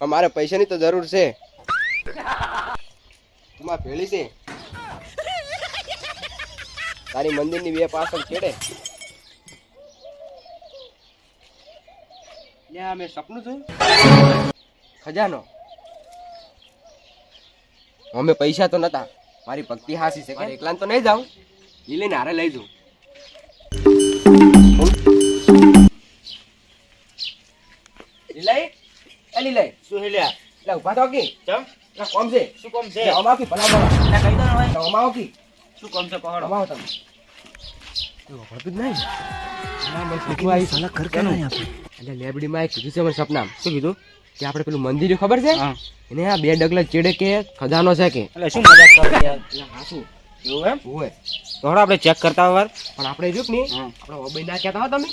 અમારે પૈસાની તો જરૂર છે. તું ભેળી છે. તારી મંદિરની બે પાછળ છેડે. સપનું ખજાનો. અમે પૈસા તો નતા. મારી ભક્તિ હાસી છે. મારે એકલા તો નહીં જાઉં. લીલીને હારે લઈ જાઉં. એ લીલાઈ શું હેલ્યા એટલે ઊભા તો કી ચમ એટલે કોમ છે શું કોમ છે અમાવ કી ભલા ભલા એટલે કહી દો ને. તો અમાવ કી શું કોમ છે પહોળો અમાવ તમે એવું ભળતું જ નહીં ના મને સપનું આવી સાલા ઘર કેનું એટલે લેબડીમાં એક કીધું છે મને સપનામાં શું કીધું કે આપણે પેલું મંદિર ખબર છે એને આ બે ડગલા ચેડે કે ખજાનો છે કે એટલે શું મજાક કરો યાર એટલે હાસું એવું એમ હોય તો આપણે ચેક કરતા વાર પણ આપણે જોક ને આપણે ઓબઈ ના કહેતા હો તમે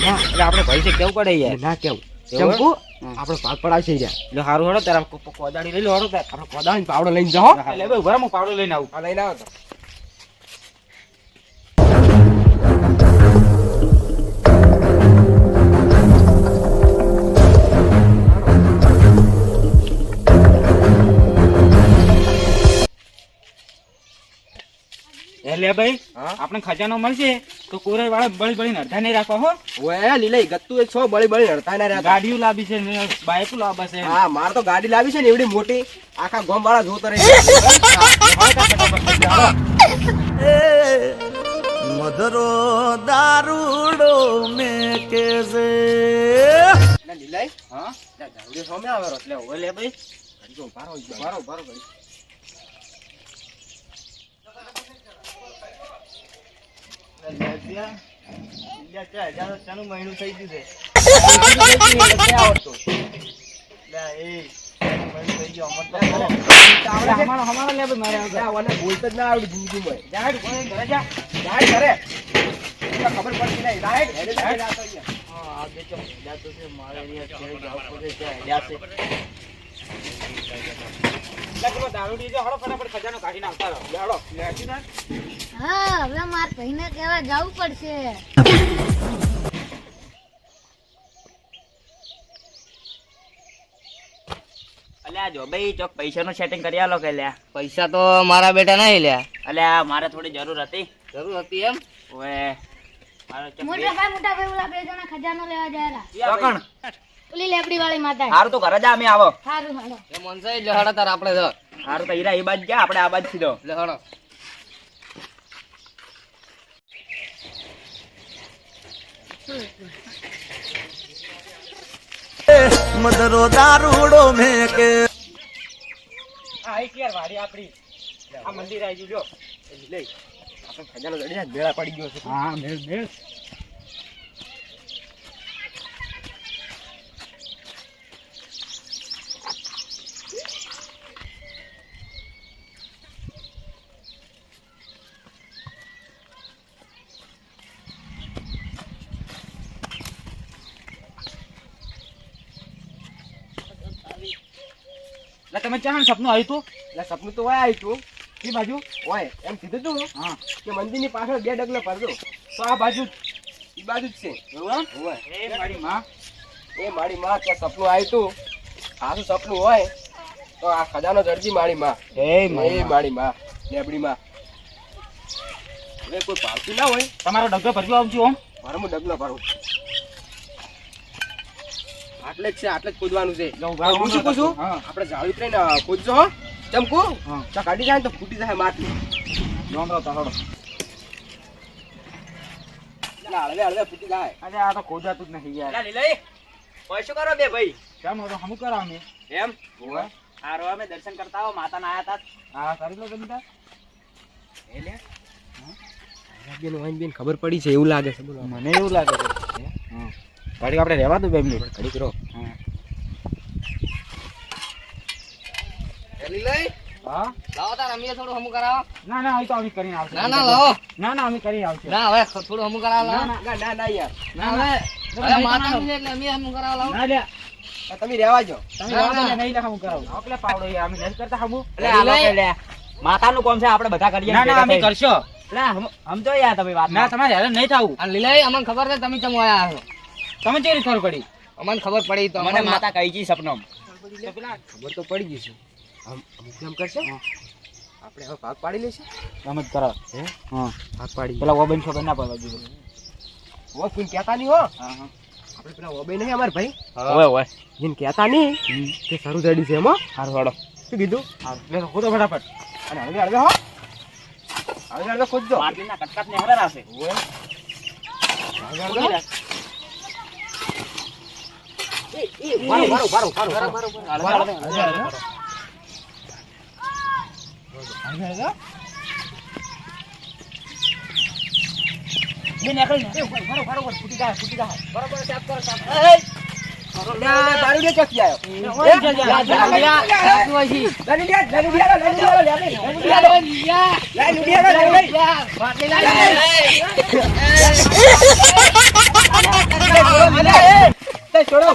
ના એટલે આપણે ભાઈ છે કેવું પડે યાર ના કેવું? ચંપુ. આપણે ભાગ છે યાર. એટલે સારું હડો કો- કોદાળી લઈ લો હડો આપણે કોદાળી પાવડો લઈને જાઓ. એટલે ભાઈ હું પાવડો લઈને આવું. લઈને આવો એટલે ભાઈ હા? આપણે ખજાનો મળશે તો કોરે વાળા બળી બળી અડધા નહીં રાખવા હો. ઓએ લીલાઈ ગત્તુ એક છો બળી બળી અડધા નહીં રહ્યા ગાડીઓ લાવી છે ને બાઇકો લાવવા છે. હા માર તો ગાડી લાવી છે ને એવડી મોટી. આખા ગોમ વાળા જોતો રહે. મધરો દારૂડો મે કે છે લીલાઈ. હા? જાવડી સામે આવેલો એટલે ઓલે ભાઈ. ઘડી તો ઊભા પારો પારો રહો, ઊભા રહો ઘડી. મહિનું થઈ ગયું છે આવડે છે? હમારો હમારો લે ભાઈ મારે આગળ. ત્યાં ઓને બોલતા જ ના આવડી જિંદગીમાં. જા હેડ, ઘરે જાય ઘરે. એટલે ખબર પડતી નહીં. મારે અહીંયા ઘરે જવું પડે, ત્યાં હેડ્યા છે. લે, પેલો દારૂડી જો, હળો ફટાફટ ખજાનો કાઢીને આવતા રહો. હળો. લે, હટી ના. હા હવે માર ભાઈને કહેવા જવું પડશે અલ્યા જો ભાઈ ચોક પૈસાનું સેટિંગ કરી આલો કે લ્યા પૈસા તો મારા બેટા નહીં લ્યા અલ્યા મારે થોડી જરૂર હતી જરૂર હતી એમ ઓએ મોટા ભાઈ મોટા ભાઈ ઓલા બે જણા ખજાનો લેવા જાયેલા ચોકણ. ઓલી લેબડી વાળી માતા હારું તો ઘરે જા અમે આવો. સારું હાલો. એ મનસે એટલે તાર આપણે તો હારું તો હીરા એ બાજુ જા આપણે આ બાજુ સીધો એટલે હડો દારૂડો મેં કે હા એક વાડી આપડી. આ મંદિર આવી જો. લે. આપણે ખજાનો જડી જાય, પડી ગયો છે. હા મેળ મેળ લે તમે ચાણ સપનું આવ્યું તું? એટલે સપનું તો હોય આવ્યું તું. એ બાજુ? હોય એમ કીધું તું હા કે મંદિરની પાછળ બે ડગલા ભરજો તો આ બાજુ એ ઈ બાજુ જ છે. હોય. એ મારી માં. એ મારી માં ત્યાં સપનું આવ્યું તું. સારું સપનું હોય તો આ ખજાનો જડજી મારી માં. એ મારી માં. લેબડી માં. કોઈ ભાવતી ના હોય? તમારો ડગલો ભરજો આવજો ઓમ મારો હું ડગલો ભરું? આટલે જ છે આટલે જ કૂદવાનું છે. હું શું કહું આપણે જાળી ઉતરીને કૂદજો હો. ચમકુ હા. તો કાઢી જાય ને તો ફૂટી જાય માટી નોંધો તો એટલે હળવે હળવે ફૂટી જાય. અરે આ તો ખોજાતું જ નથી યાર. લીલાઈ પૈસો કરો બે ભાઈ? કેમ હતો હમું કરો અમે? એમ? આ રો અમે દર્શન કરતા આવો માતાના આયા તા. હા કરી લો તમે તાર એટલે? બેન વાઈન બેન ખબર પડી છે એવું લાગે છે બોલો. મને એવું લાગે છે. હા. ગાડી આપણે રહેવા દો બે મિનિટ. ઘડીક રહો. એટલે તમે જો. પાવડો અમે નથી કરતા હમું. એટલે લે. માતાનું કોમ છે આપણે બધા કરીએ ના ના અમે કરશો. સમજો યાર તમે વાત ના તમારે હેરાન નહીં થવું. લીલાઈ અમને ખબર છે તમે ચમ આયા છો. તમે કેવી ખબર પડી? અમને ખબર પડી તો મને અમને માતા કહી છે સપનો તો ખબર તો પડી ગઈ છે એમ કરશે? આપણે હવે ભાગ પાડી લઈશું? તમે જ કરો હે? હા. ભાગ પાડી પેલા ઓબેન ખબર ના પડવા દીધું ઓ કોઈ કહેતા નહીં હો. હા હા. આપણે પેલા ઓબે નહીં અમાર ભાઈ. ઓય ઓય. જેને કહેતા નહીં તે સારું જડી છે એમાં હાડો શું કીધું? લે તો ખોદો ફટાફટ. અને હવે હળવે હો. હવે હળવે ખોદજો. માટલીના કટકાટ ને હવે રાસે હળવે હળવે હો. બરાબર એ છોડો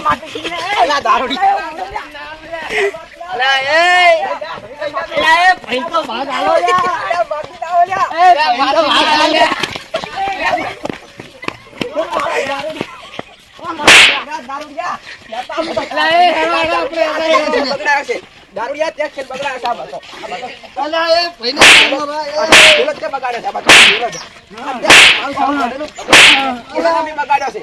અલા દારૂડી અલા એ અલા એ ભાઈ તો ભાગ આવો લ્યા ભાગ આવો લ્યા એ ભાઈ તો ભાગ આવો લ્યા દારૂડિયા. ત્યાં ખેલ બગડા હતા બધો અલા એ ભાઈને બગાડ્યા હતા બધો બગાડ્યો છે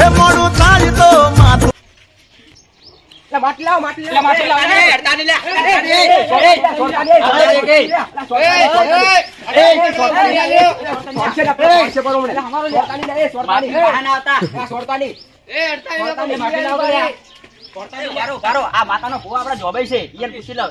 હે મોડું થાય તો માથું માટી લાવ ભૂ આપડે જોબે છે ઈયન પૂછી લાવ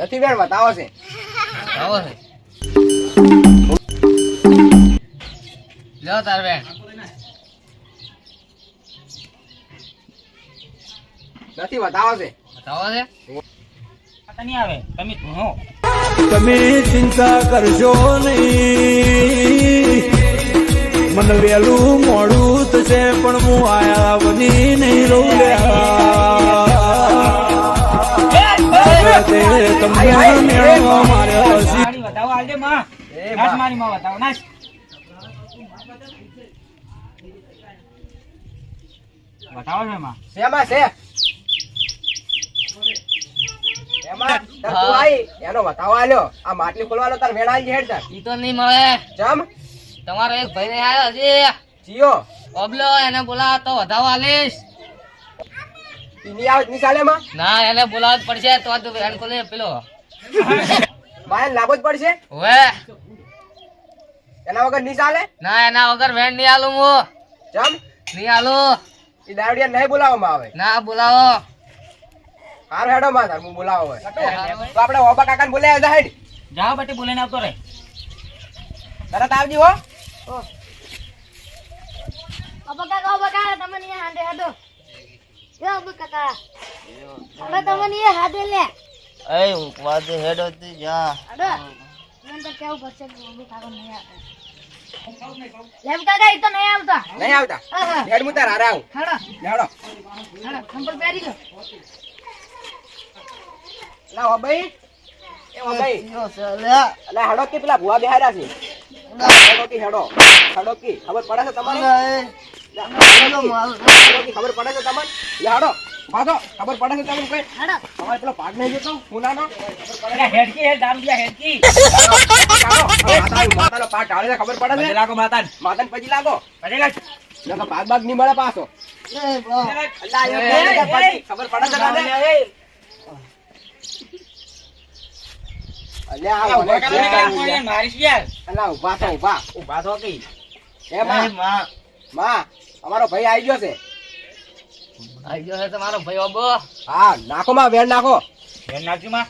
નથી બેન બતાવો છે. આવો છે. લ્યો તાર બેન નથી બતાવો છે. બતાવો છે? નહીં આવે. તમે ધૂણો. તમે ચિંતા કરજો નહીં. મને વેલું મોડું થશે પણ હું આયા બની નહીં રહું તમને મેળવવા મારે મારી વધાવો આલજે માં. એ મારી માં વધાવો, નાચ. વધાવો છે માં. શેમાં છે એમાં તાર તું આઈ એનો બતાવો આલ્યો આ માટલી ખોલવાનો તાર હેડ તાર ઈ તો નહીં મળે જમ તમારો એક ભાઈ આવ્યો હજી જીઓ ઓબલો એને બોલા તો વધાવો આલીશ માં ના એને બોલાવો પડશે તો તો વેણ ખોલે પેલો. બાયન લાભો જ પડશે? હવે. એના વગરની ચાલે? ના એના વગર વેણ નહીં આલું હું. જમ નહીં આલું ઈ દાવડિયા નહીં બોલાવવામાં આવે. ના બોલાવો. હારો હેડો માં તાર હું બોલાવો તો આપણે ઓબા કાકાને બોલાવ્યા જા હેડ. જાઓ બેટી બોલાઈને આવતો રે તરત આવજી હો. અબા કાકા અબા કાકા તમે હાંડે હાડો. યો કાકા. હવે તમે નહીં હાડે લે. એ વાદ હેડો તી જા. હાડો. મને તો કેવું પડશે કે અબા કાકા નહીં આવે. લેમ કાકા ઈ તો નહીં આવતા. નહીં આવતા? હા, હા. હેડ હું તાર હારે હેડો. હાડો. નંબર પહેરી લો. લા ઓબાઈ એ ઓબાઈ અલા હેડો કે પેલા ભુવા બેહાર્યા છે. હેડો. કે હેડો. હેડો કે ખબર પડે છે કે ખબર પડે છે તમને હાડો ભાગો ખબર પડે છે તમને કોઈ હાડો તમારે પેલો ભાગ નહીં જતો મુનાનો હેડકી હેડ દામ લ્યા હેડકી માતાનો પાક ઢાળે છે ખબર પડે છે લાગો માતાને. માતાને પછી લાગો પછી લાગ. ભાગ ભાગ નહીં મળે પાછો ખબર પડે છે અલ્યા, ઊભા? મારીશ યાર અલા, થો, ઊભા ઊભા થો કઈ એ માં, માં, અમારો ભાઈ આવી ગયો છે. આવી ગયો છે તમારો ભાઈ ઓબો હા નાખો માં વેણ નાખો. બેન નાખજો માં?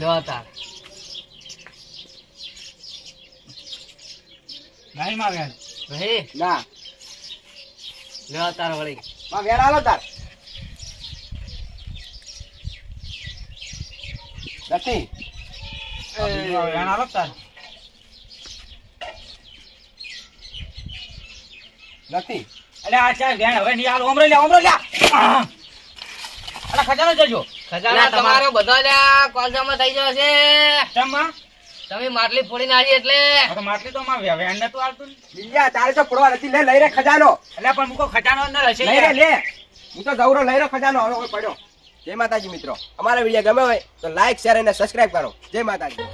લો તાર. નહીં માં બેન ભાઈ? ના. લો તાર વળી. માં વેણ આલો તાર. નથી. બેન આલો તાર? નથી. અલે આ ચાલ બેન હવે નહીં હાલ ઓમરો લે ઓમરો લે અલા ખજાનો જજો. ખજાના તમારો. બધો લે કોલસામાં થઈ ગયો છે. તમે માટલી ફોડી નાખી એટલે. માટલી તો માં વેન નતું આવતું. બીજા તારે તો પડવા નથી. લે લઈ રે ખજાનો. એટલે પણ મૂકો ખજાનો અંદર હશે લઈ રે લે. હું તો ગૌરવ લઈ રહ્યો ખજાનો. હવે કોઈ પડ્યો. જય માતાજી મિત્રો. અમારા વીડિયો ગમે હોય તો લાઈક શેર અને સબસ્ક્રાઇબ કરો. જય માતાજી.